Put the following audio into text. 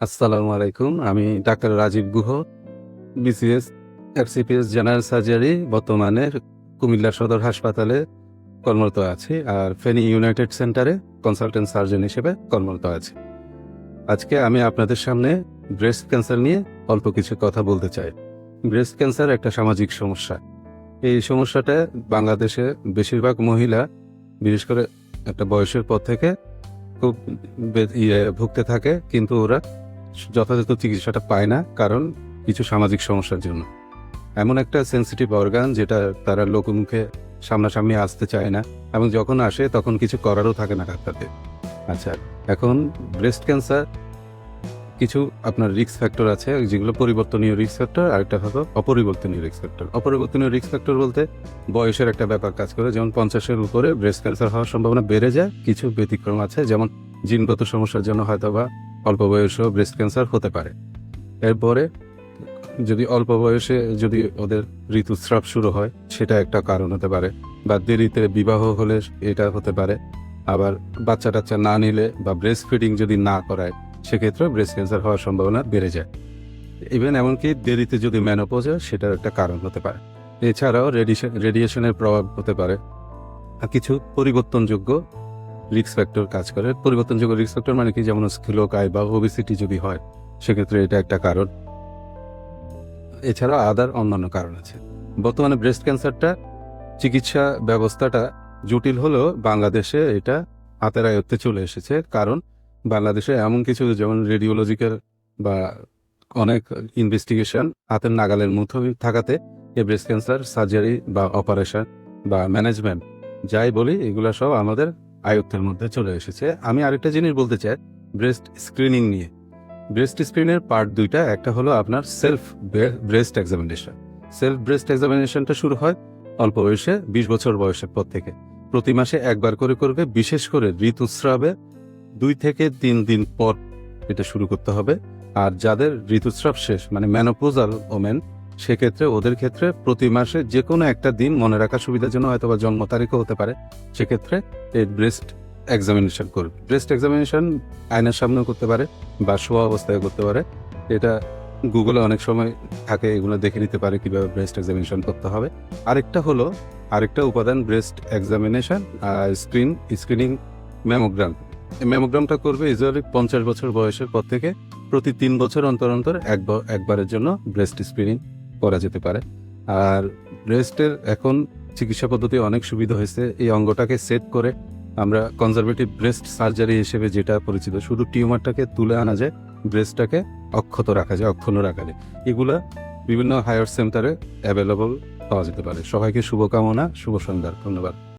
আসসালামু আলাইকুম। আমি doctor Rajib Guha, BCS, FCPS, general surgery, বর্তমানে কুমিল্লা সদর হাসপাতালে কর্মরত আছি আর ফেনী ইউনাইটেড সেন্টারে কনসালটেন্ট সার্জন হিসেবে কর্মরত আছি। আজকে আমি আপনাদের সামনে ব্রেস্ট ক্যান্সার নিয়ে অল্প কিছু কথা বলতে চাই। ব্রেস্ট ক্যান্সার একটা সামাজিক সমস্যা। এই সমস্যাটা বাংলাদেশে বেশিরভাগ মহিলা, বিশেষ করে একটা বয়সের পর থেকে খুব ইয়ে ভুগতে থাকে, কিন্তু ওরা যথাযথ চিকিৎসাটা পায় না কারণ কিছু সামাজিক সমস্যার জন্য। এমন একটা সেন্সিটিভ অর্গান যেটা তারা লোকমুখে সামনাসামনি আসতে চায় না এবং যখন আসে তখন কিছু করারও থাকে না ডাক্তারদের। আচ্ছা এখন ব্রেস্ট ক্যান্সার কিছু আপনার রিস্ক ফ্যাক্টর আছে যেগুলো পরিবর্তনীয় রিস্ক ফ্যাক্টর আর একটা হলো অপরিবর্তনীয় রিস্ক ফ্যাক্টর অপরিবর্তনীয় রিস্ক ফ্যাক্টর বলতে বয়সের একটা ব্যাপার কাজ করে, যেমন পঞ্চাশের উপরে ব্রেস্ট ক্যান্সার হওয়ার সম্ভাবনা বেড়ে যায়, কিছু ব্যতিক্রম আছে, যেমন জিনগত সমস্যার জন্য হয়তো বা অল্প বয়সেও ব্রেস্ট ক্যান্সার হতে পারে। এরপরে যদি অল্প বয়সে যদি ওদের ঋতুস্রাব শুরু হয়, সেটা একটা কারণ হতে পারে। বা দেরিতে বিবাহ হলে এটা হতে পারে। আবার বাচ্চা টাচ্চা না নিলে বা ব্রেস্ট ফিডিং যদি না করায় সেক্ষেত্রে ব্রেস্ট ক্যান্সার হওয়ার সম্ভাবনা বেড়ে যায়। ইভেন এমনকি দেরিতে যদি ম্যানোপোজ হয়, সেটার একটা কারণ হতে পারে। এছাড়াও রেডিয়েশন রেডিয়েশনের প্রভাব হতে পারে। কিছু পরিবর্তনযোগ্য রিস্ক ফ্যাক্টর কাজ করে। পরিবর্তনযোগ্য রিক্স ফ্যাক্টর মানে কি? যেমন স্থূলকায় বা ওবিসিটি যদি হয়, সেক্ষেত্রে এটা একটা কারণ। এছাড়া আদার অন্যান্য কারণ আছে। বর্তমানে ব্রেস্ট ক্যান্সারটা চিকিৎসা ব্যবস্থাটা জটিল হলেও বাংলাদেশে এটা হাতের আয়ত্তে চলে এসেছে। কারণ বাংলাদেশে এমন কিছু, যেমন রেডিওলজিক্যাল বা অনেক ইনভেস্টিগেশন হাতের নাগালের মধ্যে থাকাতে এ ব্রেস্ট ক্যান্সার সার্জারি বা অপারেশন বা ম্যানেজমেন্ট যাই বলি, এগুলো সব আমাদের আয়ত্তের মধ্যে চলে এসেছে। আমি আরেকটা জিনিস বলতে চাই ব্রেস্ট স্ক্রিনিং নিয়ে। ব্রেস্ট স্ক্রিনের পার্ট দুইটা, একটা হলো আপনার self breast examination self breast এক্সামিনেশনটা শুরু হয় অল্প বয়সে, বিশ বছর বয়সের পর থেকে। প্রতি মাসে একবার করে করবে, বিশেষ করে ঋতুস্রাবে দুই থেকে তিন দিন পর এটা শুরু করতে হবে। আর যাদের ঋতুস্রাব শেষ মানে ম্যানোপোজাল ওমেন সেক্ষেত্রে ওদের ক্ষেত্রে প্রতি মাসে যে কোনো একটা দিন মনে রাখার সুবিধার জন্য হয়তো বা জন্ম তারিখও হতে পারে। সেক্ষেত্রে এই ব্রেস্ট এক্সামিনেশন করবে ব্রেস্ট এক্সামিনেশন আয়নার সামনেও করতে পারে বা শোয়া অবস্থায় করতে পারে। এটা গুগলে অনেক সময় থাকে, এগুলো দেখে নিতে পারে কীভাবে ব্রেস্ট এক্সামিনেশন করতে হবে। আরেকটা হলো, আরেকটা উপাদান ব্রেস্ট এক্সামিনেশন আর স্ক্রিন স্ক্রিনিং ম্যামোগ্রাম ম্যামোগ্রামটা করবে ইউজুয়ালি পঞ্চাশ বছর বয়সের পর থেকে প্রতি তিন বছর অন্তর অন্তর একবার একবারের জন্য ব্রেস্ট স্ক্রিনিং করা যেতে পারে। আর ব্রেস্টের এখন চিকিৎসা পদ্ধতি অনেক সুবিধা হয়েছে। এই অঙ্গটাকে সেট করে আমরা কনজারভেটিভ ব্রেস্ট সার্জারি হিসেবে যেটা পরিচিত, শুধু টিউমারটাকে তুলে আনা যায় ব্রেস্টটাকে অক্ষত রাখা যায়, অক্ষুণ্ণ রাখা যায়। এগুলো বিভিন্ন হায়ার সেন্টারে অ্যাভেলেবল পাওয়া যেতে পারে। সবাইকে শুভকামনা, শুভ সন্ধ্যা, ধন্যবাদ।